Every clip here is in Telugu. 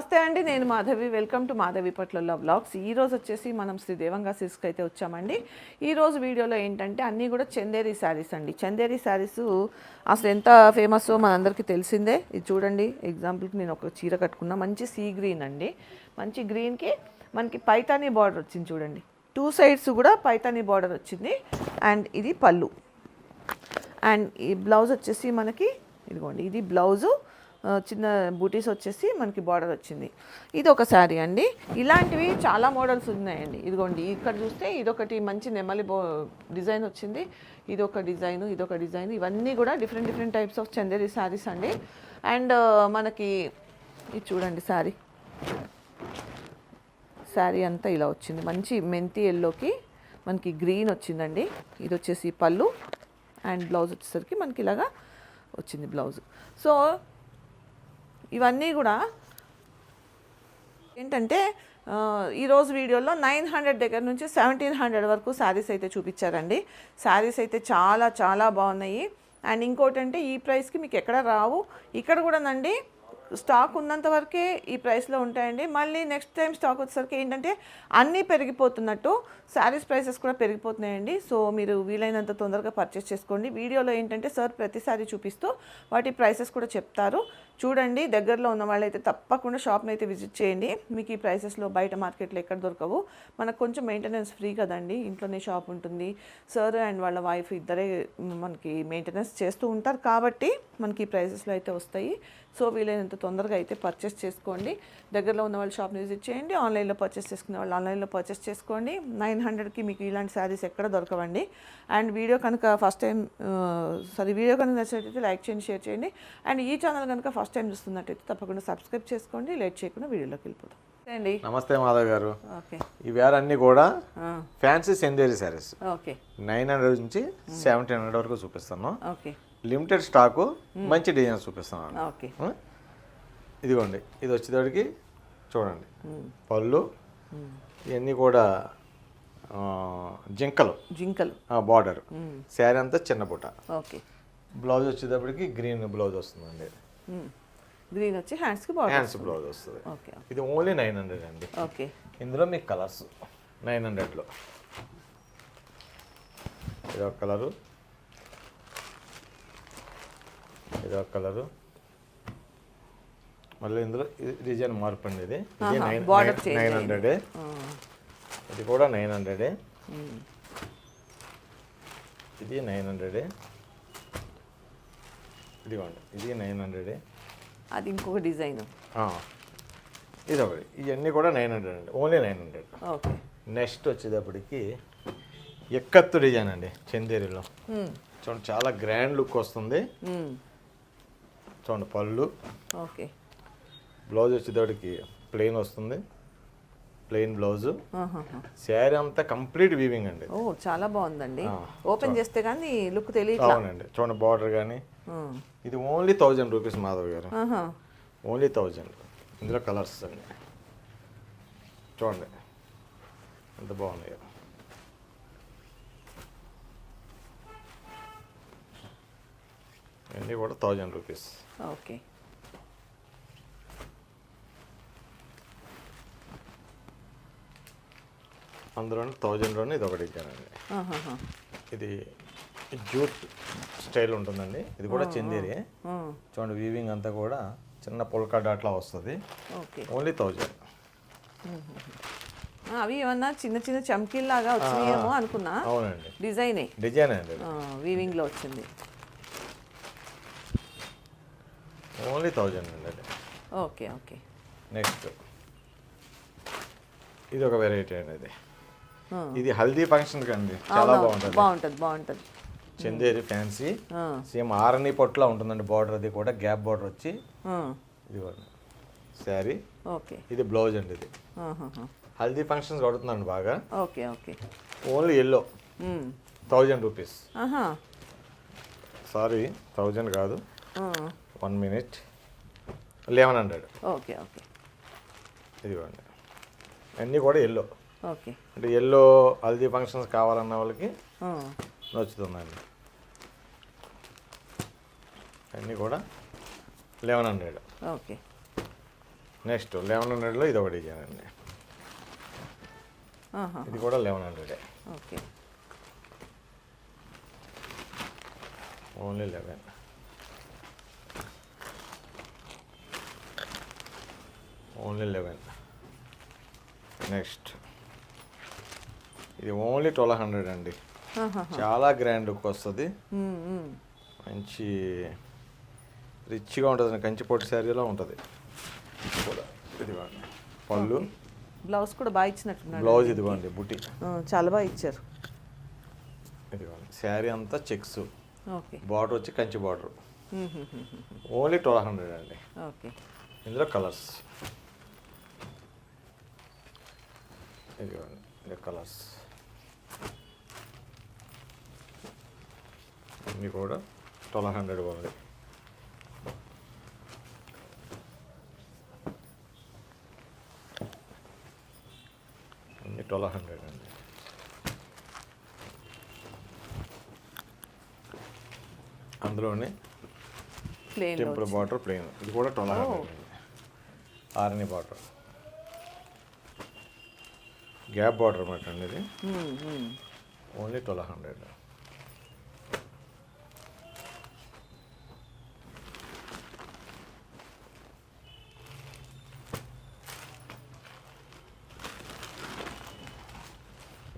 నమస్తే అండి నేను మాధవి. వెల్కమ్ టు మాధవి పట్లలో బ్లాగ్స్ ఈ రోజు వచ్చేసి మనం శ్రీ దేవంగా సిల్క్స్కి అయితే వచ్చామండి. ఈ రోజు వీడియోలో ఏంటంటే అన్నీ కూడా చందేరి శారీస్ అండి. చందేరి శారీస్ అసలు ఎంత ఫేమస్ మనందరికీ తెలిసిందే. ఇది చూడండి ఎగ్జాంపుల్కి నేను ఒక చీర కట్టుకున్నా. మంచి సీ గ్రీన్ అండి. మంచి గ్రీన్కి మనకి పైతానీ బార్డర్ వచ్చింది చూడండి. టూ సైడ్స్ కూడా పైతానీ బార్డర్ వచ్చింది. అండ్ ఇది పళ్ళు. అండ్ ఈ బ్లౌజ్ వచ్చేసి మనకి ఇదిగోండి ఇది బ్లౌజు చిన్న బూటీస్ వచ్చేసి మనకి బార్డర్ వచ్చింది. ఇది ఒక శారీ అండి. ఇలాంటివి చాలా మోడల్స్ ఉన్నాయండి. ఇదిగోండి ఇక్కడ చూస్తే ఇదొకటి మంచి నెమలి బో డిజైన్ వచ్చింది. ఇదొక డిజైన్ ఇదొక డిజైన్. ఇవన్నీ కూడా different different types of Chanderi saris అండి. అండ్ మనకి ఇది చూడండి శారీ. శారీ అంతా ఇలా వచ్చింది. మంచి మెంతి ఎల్లోకి మనకి గ్రీన్ వచ్చిందండి. ఇది వచ్చేసి పళ్ళు అండ్ బ్లౌజ్ వచ్చేసరికి మనకి ఇలాగా వచ్చింది బ్లౌజ్. సో ఇవన్నీ కూడా ఏంటంటే ఈరోజు వీడియోలో నైన్ హండ్రెడ్ దగ్గర నుంచి సెవెంటీన్ హండ్రెడ్ వరకు శారీస్ అయితే చూపించారండి. శారీస్ అయితే చాలా చాలా బాగున్నాయి. అండ్ ఇంకోటి అంటే ఈ ప్రైస్కి మీకు ఎక్కడ రావు. ఇక్కడ కూడానండి స్టాక్ ఉన్నంత వరకే ఈ ప్రైస్లో ఉంటాయండి. మళ్ళీ నెక్స్ట్ టైం స్టాక్ వచ్చేసరికి ఏంటంటే అన్నీ పెరిగిపోతున్నట్టు శారీస్ ప్రైసెస్ కూడా పెరిగిపోతున్నాయండి. సో మీరు వీలైనంత తొందరగా పర్చేస్ చేసుకోండి. వీడియోలో ఏంటంటే సార్ ప్రతిసారి చూపిస్తూ వాటి ప్రైసెస్ కూడా చెప్తారు. చూడండి దగ్గరలో ఉన్న వాళ్ళైతే తప్పకుండా షాప్ని అయితే విజిట్ చేయండి. మీకు ఈ ప్రైసెస్లో బయట మార్కెట్లో ఎక్కడ దొరకవు. మనకు కొంచెం మెయింటెనెన్స్ ఫ్రీ కదండి. ఇంట్లోనే షాప్ ఉంటుంది. సార్ అండ్ వాళ్ళ వైఫ్ ఇద్దరే మనకి మెయింటెనెన్స్ చేస్తూ ఉంటారు కాబట్టి మనకి ఈ ప్రైసెస్లో అయితే వస్తాయి. సో వీలైనంత తొందరగా అయితే పర్చేస్ చేసుకోండి. దగ్గరలో ఉన్న వాళ్ళ షాప్ని విజిట్ చేయండి. ఆన్లైన్లో పర్చేస్ చేసుకునే వాళ్ళు ఆన్లైన్లో పర్చేస్ చేసుకోండి. నైన్ హండ్రెడ్కి మీకు ఇలాంటి శారీస్ ఎక్కడ దొరకవండి. అండ్ వీడియో కనుక ఫస్ట్ టైం సారీ వీడియో కనుక నచ్చినట్టయితే లైక్ చేయండి షేర్ చేయండి. అండ్ ఈ ఛానల్ కనుక ఫస్ట్ టైం చూస్తున్నట్టయితే తప్పకుండా సబ్స్క్రైబ్ చేసుకోండి లేట్ చేయకుండా వీడియోలోకి వెళ్ళిపోతాం అండి. నమస్తే మాధవ్ గారు. ఓకే. ఈ వేర్ అన్ని కూడా fancy Chanderi saris. Okay. Nine hundred నుంచి సెవెంటీన్ హండ్రెడ్ వరకు చూపిస్తాను ఓకే. లిమిటెడ్ స్టాకు మంచి డిజైన్స్ చూపిస్తున్నాను ఓకే? ఇదిగోండి ఇది వచ్చేటప్పటికి చూడండి. పళ్ళు ఇవన్నీ కూడా జింకలు. జింకలు. బార్డర్. శారీ అంతా చిన్న బుట్ట. ఓకే. బ్లౌజ్ వచ్చేటప్పటికి గ్రీన్ బ్లౌజ్ వస్తుందండి. గ్రీన్ వచ్చి హ్యాండ్స్కి బాగుంది హ్యాండ్స్ బ్లౌజ్ వస్తుంది ఓకే ఇది ఓన్లీ నైన్ హండ్రెడ్ అండి. ఓకే ఇందులో మీకు కలర్స్ నైన్ హండ్రెడ్లో. ఇది ఒక కలరు. ఇది ఒక కలరు. మళ్ళీ ఇందులో ఇది డిజైన్ మార్పు అండి ఇది. నైన్. హండ్రెడే. ఇది కూడా నైన్ హండ్రెడే. ఇది నైన్ హండ్రెడే. ఇదిగోండి ఇది నైన్ హండ్రెడే. అది ఇంకొక డిజైన్. ఇది ఒకటి ఇవన్నీ కూడా నైన్ హండ్రెడ్ అండి. Only nine hundred okay. Next వచ్చేటప్పటికి ఎక్కత్తు డిజైన్ అండి చందేరిలో. చూడండి చాలా గ్రాండ్ లుక్ వస్తుంది. చూడండి పళ్ళు. ఓకే. బ్లౌజ్ వచ్చేటప్పటికి ప్లెయిన్ వస్తుంది. Plain blouse. శారీ అంతా కంప్లీట్ వీవింగ్ అండి. ఓ చాలా బాగుందండి. ఓపెన్ చేస్తే కానీ లుక్ తెలియట్లా. అవునండి. చూడండి బార్డర్ కానీ. ఇది ఓన్లీ థౌజండ్ రూపీస్ మాధవ్ గారు. ఓన్లీ థౌజండ్ ఇందులో కలర్స్ అండి చూడండి. ఎంత బాగున్నాయో. ఇవన్నీ కూడా థౌజండ్ రూపీస్ ఓకే అందులో థౌజండ్లోనే ఇది ఒకటి ఇచ్చానండి. ఇది జూట్ స్టైల్ ఉంటుందండి. ఇది కూడా చందేరి. చూడండి వీవింగ్ అంతా కూడా చిన్న పుల్కా డాట్లా వస్తుంది. ఓకే. ఓన్లీ థౌజండ్ అవి ఏమన్నా చిన్న చిన్న చమ్కీల్లాగా వచ్చినాయేమో అనుకున్నా. అవునండి. డిజైనే. డిజైన్ అండి. వీవింగ్లో వచ్చింది. ఓన్లీ థౌజండ్ అండి అది. Okay okay. నెక్స్ట్ ఇది ఒక వెరైటీ అండి ఇది. ఇది హల్దీ ఫంక్షన్ కండి చాలా. బాగుంటుంది. బాగుంటుంది బాగుంటుంది. చందేరి ఫ్యాన్సీ. సేమ్ ఆరణి పొట్లా ఉంటుందండి బార్డర్ అది కూడా గ్యాప్ బార్డర్ వచ్చి. ఇది శారీ. ఓకే. ఇది బ్లౌజ్ అండి ఇది. హల్దీ ఫంక్షన్స్ కొడుతుందండి బాగా. Okay okay. Only yellow. Thousand rupees. Sorry thousand కాదు. One minute. Eleven hundred. Okay okay. ఇదిగోండి. అన్నీ కూడా ఎల్లో ఓకే. అంటే ఎల్లో హల్దీ ఫంక్షన్స్ కావాలన్న వాళ్ళకి. నచ్చుతుందండి అన్నీ కూడా eleven hundred. Okay. Next eleven హండ్రెడ్లో ఇది ఒక డిజైన్ అండి ఆహా, ఇది కూడా లెవెన్ హండ్రెడే. Okay. Only eleven. Only eleven. Next. ఇది ఓన్లీ ట్వెల్వ్ హండ్రెడ్ అండి. చాలా గ్రాండ్ వస్తుంది. మంచి రిచ్గా ఉంటుంది కంచి పొట్టి శారీలో ఉంటుంది. ఇదిగోండి. పళ్ళు. బ్లౌజ్ కూడా బాగా ఇచ్చినట్టున్నాడు. బ్లౌజ్ ఇదిగోండి బుట్టి. ఆ, చాలా బాగా ఇచ్చారు. ఇదిగోండి శారీ అంతా చెక్స్. బార్డర్ వచ్చి Kanchi border. Only twelve hundred అండి. ఇందులో కలర్స్. ఇదిగోండి ఇది కలర్స్. ఇన్ని కూడా twelve hundred only twelve hundred అండి. అందులోనే ప్లేన్ టెంపుల్ బార్డర్ ప్లెయిన్ ఇది కూడా ట్వెల్వ్ హండ్రెడ్ ఆర్ని బార్డర్ గ్యాప్ బార్డర్ అన్నమాట అండి ఇది. ఓన్లీ ట్వెల్వ్ హండ్రెడ్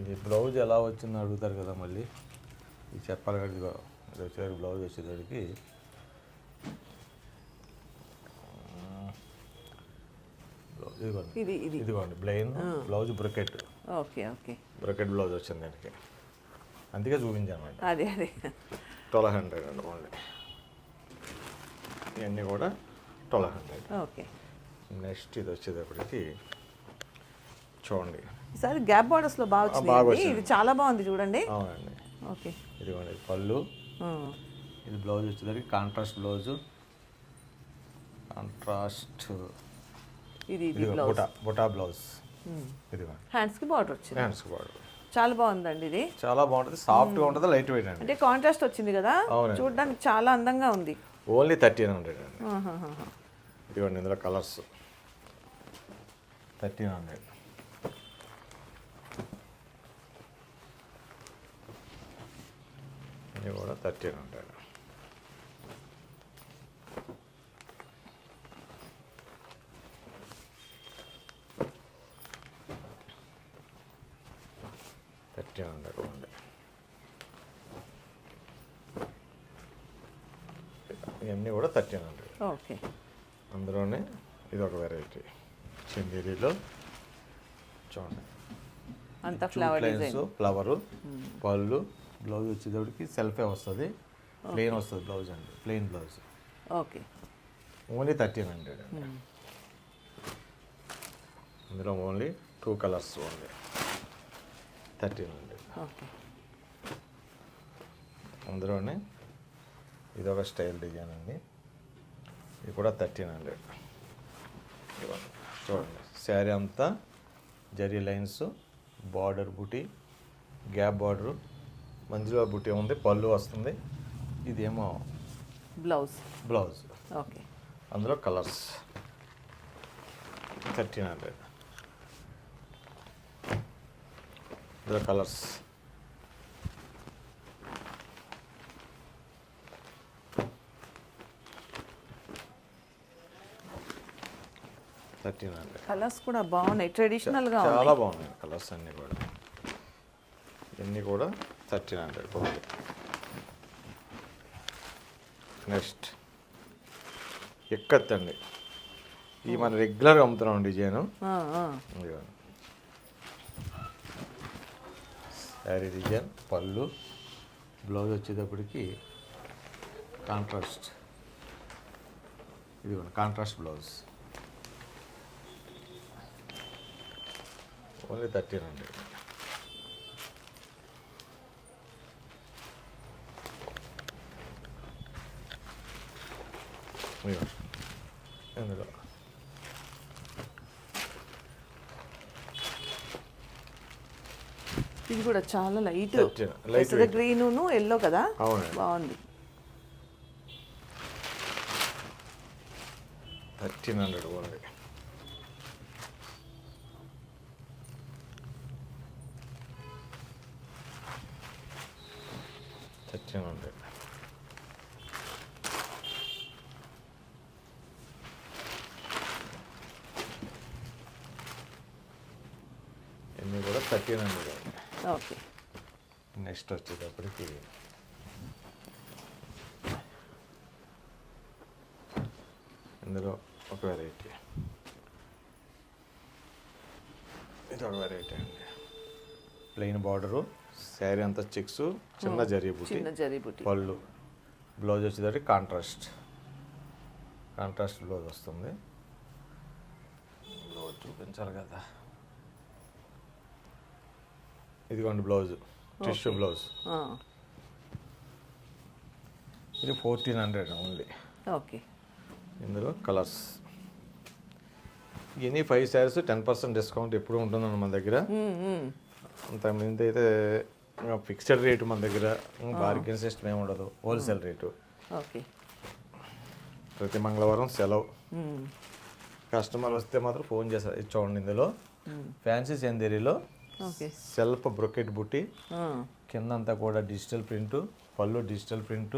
ఇది బ్లౌజ్ ఎలా వచ్చిందో అడుగుతారు కదా మళ్ళీ. ఇది చెప్పాలి కదా వచ్చేసరికి బ్లౌజ్ వచ్చేసరికి. బ్లౌజ్ ఇదిగోండి. ఇది ఇది. ఇదిగోండి plain blouse brocade. Okay okay. Brocade blouse వచ్చింది దానికి. అందుకే చూపించాను అదే అదే. ట్వెల్వ్ హండ్రెడ్ అండి ఓన్లీ. ఇవన్నీ కూడా ట్వెల్వ్ హండ్రెడ్. ఓకే. నెక్స్ట్ ఇది వచ్చేటప్పటికి చూడండి. ఈసారి గ్యాప్ బార్డర్స్లో బాగా వచ్చింది. ఇది చాలా బాగుంది చూడండి. అవునండి. ఓకే. ఇదిగోండి ఇది పళ్ళు. ఇది బ్లౌజ్ వచ్చేసరికి కాంట్రాస్ట్ బ్లౌజు. కాంట్రాస్ట్ ఇది ఇది ఇది బ్లౌజ్. బుటా బుటా బ్లౌజ్. ఇదిగోండి. హ్యాండ్స్కి బార్డర్ వచ్చింది. హ్యాండ్స్ బార్డర్ చాలా బాగుందండి ఇది. చాలా బాగుంటుంది సాఫ్ట్గా ఉంటుంది లైట్ వెయిట్ అండి. అంటే కాంట్రాస్ట్ వచ్చింది కదా. చూడడానికి చాలా అందంగా ఉంది. ఓన్లీ థర్టీన్ హండ్రెడ్ అండి. ఇదిగోండి ఇందులో కలర్స్ థర్టీన్ హండ్రెడ్ ఇది కూడా థర్టీన్ హండ్రెడ్ థర్టీన్ హండ్రెడ్ ఉంది ఇవన్నీ కూడా థర్టీన్ హండ్రెడ్. ఓకే. అందులోనే ఇది ఒక వెరైటీ. చందేరిలో చూడండి. అంత ఫ్లవర్ ఫ్లవరు పళ్ళు బ్లౌజ్ వచ్చేటప్పటికి సెల్ఫే వస్తుంది. ప్లెయిన్ వస్తుంది బ్లౌజ్ అండి. Plain blouse. Okay. Only thirteen hundred అండి. ఇందులో only two colours only. Thirteen hundred. అందులోనే ఇది ఒక స్టైల్ డిజైన్ అండి. ఇది కూడా థర్టీన్ హండ్రెడ్. చూడండి. శారీ అంతా జరీ లైన్స్ బార్డర్ బుటీ గ్యాప్ బార్డరు మధ్యలో బుటీ ఉంది పళ్ళు వస్తుంది. ఇదేమో బ్లౌజ్ బ్లౌజ్ ఓకే అందులో కలర్స్ థర్టీన్ హండ్రెడ్ ఇందులో కలర్స్ థర్టీన్ హండ్రెడ్ కలర్స్ కూడా బాగున్నాయి. ట్రెడిషనల్గా చాలా బాగున్నాయి. కలర్స్ అన్నీ కూడా. ఇవన్నీ కూడా థర్టీన్ హండ్రెడ్ బాగుంది నెక్స్ట్ ఎక్కత్తండి ఈ మన రెగ్యులర్గా అమ్ముతున్నాం డిజైన్. శారీ డిజైన్ పళ్ళు. బ్లౌజ్ వచ్చేటప్పటికి కాంట్రాస్ట్ ఇదిగోండి contrast blouse. Only thirteen hundred ఇవ్వండి ఇందులో ఇది కూడా చాలా లైట్ లైట్ గ్రీన్ ఎల్లో కదా బాగుంది. Thirteen hundred only thirteen hundred thirteen hundred okay next వచ్చేటప్పటికి ఇందులో ఒక వెరైటీ ఇది ఒక వెరైటీ అండి ప్లెయిన్ బార్డరు శారీ అంతా చెక్స్ చిన్న జరీ బుట్టి జరీ బుట్టి పళ్ళు。బ్లౌజ్ వచ్చేసరికి కాంట్రాస్ట్ కాంట్రాస్ట్ బ్లౌజ్ వస్తుంది బ్లౌజ్ చూపించాలి కదా。ఇదిగోండి బ్లౌజ్ టిష్యూ బ్లౌజ్. ఇది ఫోర్టీన్ హండ్రెడ్ ఓన్లీ. ఓకే. ఇందులో colours. Any five saris ten percent discount ఎప్పుడు ఉంటుందండి మన దగ్గర. అంత మీద అయితే ఫిక్స్డ్ రేటు మన దగ్గర బార్గెన్ సిస్టమ్ ఏమి ఉండదు హోల్సేల్ రేటు. ఓకే. ప్రతి మంగళవారం సెలవు. కస్టమర్ వస్తే మాత్రం ఫోన్ చేస్తారు చూడండి ఇందులో. ఫ్యాన్సీ చందేరిలో ఓకే సెల్ఫ్ బ్రొకెట్ బుట్టి కిందంతా కూడా డిజిటల్ ప్రింట్ పళ్ళు డిజిటల్ ప్రింట్.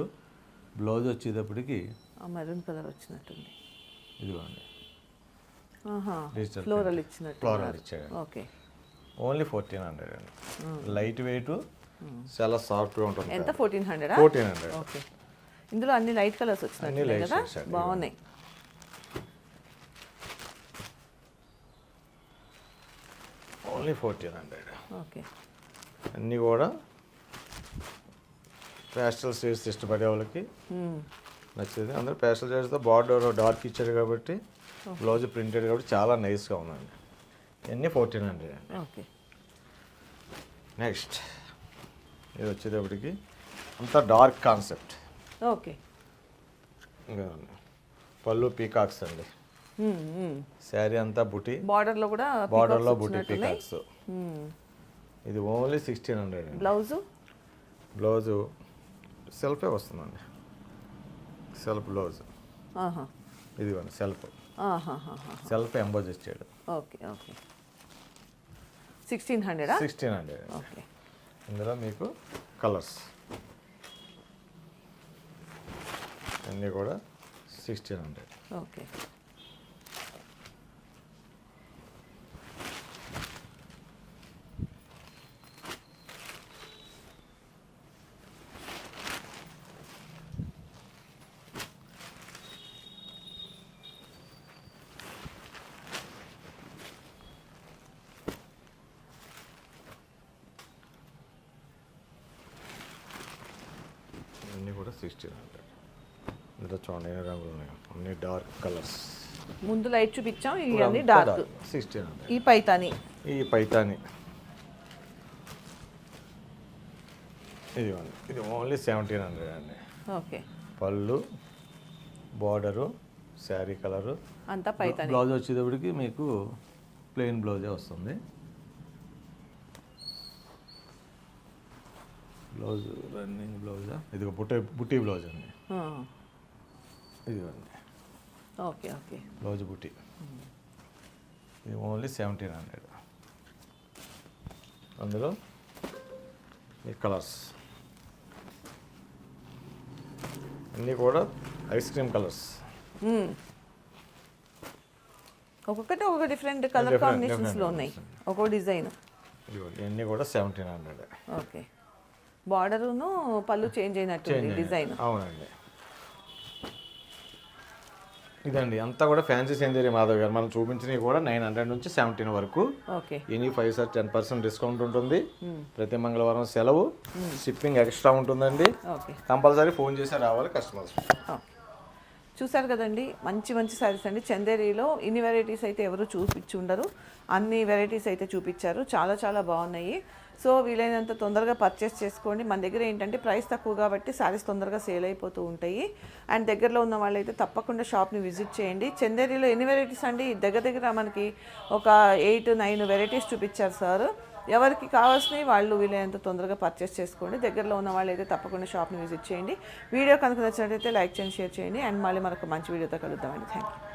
బ్లౌజ్ వచ్చేటప్పటికి ఆ మెరూన్ కలర్ వచ్చినట్టుంది. ఇదిగోండి. Digital ఫ్లోరల్ ఇచ్చినట్టు ఫ్లోరల్ ఇచ్చాడు. ఓకే. ఓన్లీ ఫోర్టీన్ హండ్రెడ్ అండి. లైట్ వెయిట్ చాలా సాఫ్ట్గా ఉంటుంది ఎంత? ఫోర్టీన్ హండ్రెడా? Fourteen hundred. ఓకే. ఇందులో అన్ని లైట్ కలర్స్ వచ్చినాయి కదా. బాగున్నాయి. Only fourteen hundred. ఓకే. అన్నీ కూడా పేస్టల్ షేడ్స్ ఇష్టపడే వాళ్ళకి. నచ్చేది. అందరూ పేస్టల్ షేడ్స్తో బార్డర్ డార్క్ ఇచ్చారు కాబట్టి బ్లౌజ్ ప్రింటెడ్ కాబట్టి చాలా నైస్గా ఉందండి. ఇవన్నీ ఫోర్టీన్ హండ్రెడ్ అండి. ఓకే. నెక్స్ట్ ఇది వచ్చేటప్పటికి అంతా డార్క్ కాన్సెప్ట్ ఓకే. ఇంకా పళ్ళు పీకాక్స్ అండి. శారీ అంతా బుటీ. బార్డర్లో కూడా బార్డర్లో peacocks. బుటీ. పీకాక్స్. ఇది only sixteen hundred blouse? Blouse సెల్ఫే వస్తుందండి. Self blouse. ఇదిగోండి సెల్ఫ్. సెల్ఫ్ ఎంబోజ్ ఇచ్చాడు ఓకే. ఓకే సిక్స్టీన్ హండ్రెడా సిక్స్టీన్ హండ్రెడ్ ఓకే. ఇందులో మీకు కలర్స్. అన్నీ కూడా సిక్స్టీన్ హండ్రెడ్ ఓకే. అన్నీ కూడా సిక్స్టీన్ హండ్రెడ్ ఇందులో చూడండి ఎన్ని రంగులు ఉన్నాయి. అన్ని డార్క్ కలర్స్. ముందు లైట్ చూపించాం ఇవన్నీ డార్క్. సిక్స్టీన్ హండ్రెడ్ ఈ పైతాని. ఈ పైతాని. ఇదిగోండి. ఇది ఓన్లీ సెవెంటీన్ హండ్రెడ్ అండి. Okay. Pallu border sari colour. అంతా పైతాని. బ్లౌజ్ వచ్చేటప్పటికి మీకు ప్లెయిన్ బ్లౌజే వస్తుంది. బ్లౌజ్. రన్నింగ్ బ్లౌజా? ఇది బుట్టే బుట్టి బ్లౌజ్ అండి. ఇదిగోండి. Okay okay. బ్లౌజ్ బుట్టి. ఇది ఓన్లీ సెవెంటీన్ హండ్రెడ్. అందులో ఈ కలర్స్. అన్నీ కూడా ఐస్ క్రీమ్ కలర్స్. ఒక్కొక్కటి ఒక్కొక్క డిఫరెంట్ కలర్ కాంబినేషన్స్లో ఉన్నాయి. ఒక్కో డిజైన్. ఇవన్నీ కూడా సెవెంటీన్ హండ్రెడ్. ఓకే. బార్డరును పళ్ళు చేంజ్ అయినట్టు. డిజైన్. అవునండి. ఇదండి అంతా కూడా ఫ్యాన్సీ సేంజరీ మాధవ్ గారు మనం చూపించినవి కూడా నైన్ హండ్రెడ్ నుంచి సెవెంటీన్ వరకు. Okay. Any five sir ten percent discount ఉంటుంది. ప్రతి మంగళవారం సెలవు. షిప్పింగ్ ఎక్స్ట్రా ఉంటుందండి. ఓకే. కంపల్సరీ ఫోన్ చేసి రావాలి కస్టమర్స్. చూసారు కదండి మంచి మంచి శారీస్ అండి. చందేరిలో ఇన్ని వెరైటీస్ అయితే ఎవరు చూపించి ఉండరు అన్ని వెరైటీస్ అయితే చూపించారు. చాలా చాలా బాగున్నాయి. సో వీలైనంత తొందరగా పర్చేస్ చేసుకోండి. మన దగ్గర ఏంటంటే ప్రైస్ తక్కువ కాబట్టి శారీస్ తొందరగా సేల్ అయిపోతూ ఉంటాయి. అండ్ దగ్గరలో ఉన్న వాళ్ళైతే తప్పకుండా షాప్ని విజిట్ చేయండి. చందేరిలో ఎన్ని వెరైటీస్ అండి? దగ్గర దగ్గర మనకి ఒక ఎయిట్ నైన్ వెరైటీస్ చూపించారు సార్. ఎవరికి కావాల్సినవి వాళ్ళు వీలైనంత తొందరగా పర్చేస్ చేసుకోండి. దగ్గరలో ఉన్న వాళ్ళు అయితే తప్పకుండా షాప్ని విజిట్ చేయండి. వీడియో కనుక నచ్చినట్లయితే లైక్ చేయండి షేర్ చేయండి. అండ్ మళ్ళీ మనకు మంచి వీడియోతో కలుద్దామండి. Thank you